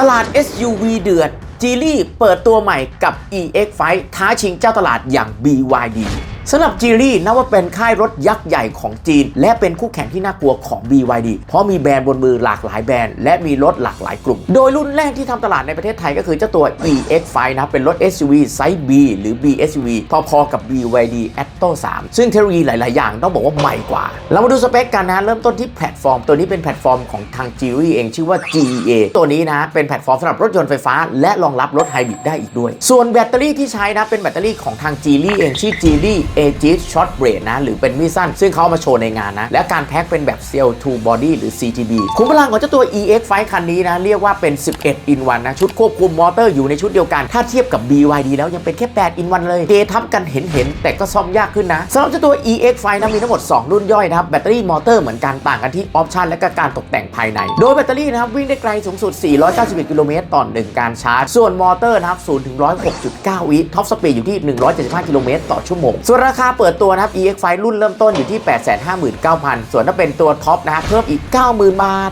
ตลาด SUV เดือด จีลี่เปิดตัวใหม่กับ EX5 ท้าชิงเจ้าตลาดอย่าง BYD สำหรับจีลี่นับว่าเป็นค่ายรถยักษ์ใหญ่ของจีน และเป็นคู่แข่งที่น่ากลัวของ BYD เพราะมีแบรนด์บนมือหลากหลายแบรนด์และมีรถหลากหลายกลุ่ม โดยรุ่นแรกที่ทำตลาดในประเทศไทยก็คือเจ้าตัว EX5 นะเป็นรถ SUV ไซส์ B หรือ BSUV พอๆกับ BYD Atto 3 ซึ่งเทคโนโลยีหลาย ๆ อย่างต้องบอกว่าใหม่กว่า เรามาดูสเปคกันนะเริ่มต้นที่แพลตฟอร์ม ตัวนี้เป็นแพลตฟอร์มของทาง Geely เองชื่อว่า GEA ตัวนี้นะเป็นแพลตฟอร์มสำหรับรถยนต์ไฟฟ้า และรองรับรถไฮบริดได้อีกด้วย ส่วนแบตเตอรี่ที่ใช้นะเป็นแบตเตอรี่ของทาง Geely เองชื่อ Geely Aegis Short Range นะ หรือเป็นมีดสั้น ซึ่งเขามาโชว์ในงานนะ และการแพ็คเป็นแบบ Cell to Body หรือ CTB คุ้มพลังของเจ้าตัว EX5 คันนี้นะ เรียกว่าเป็น 11 in 1นะ ชุดควบคุมมอเตอร์อยู่ในชุดเดียวกัน ถ้าเทียบกับ BYD แล้วยังเป็นแค่ 8 in 1เลยเกทับกันเห็นเห็นๆแต่ก็ซ่อมยากขึ้นนะสำหรับเจ้าตัว EX5 นะมีทั้งหมด 2 รุ่นย่อยนะครับแบตเตอรี่มอเตอร์เหมือนกันต่างกันที่ออปชันและก็การตกแต่งภายใน โดยแบตเตอรี่นะครับวิ่งได้ไกลสูงสุด 491 กิโลเมตรต่อ1การชาร์จ ส่วนมอเตอร์นะครับ0ถึง106.9 วิท็อปสปีดอยู่ที่ 175 กิโลเมตรต่อชั่วโมงส่วนราคาเปิดตัวนะครับ EX5 รุ่นเริ่มต้นอยู่ที่ 859,000 ส่วนถ้าเป็นตัวท็อปนะครับเพิ่มอีก 90,000 บาท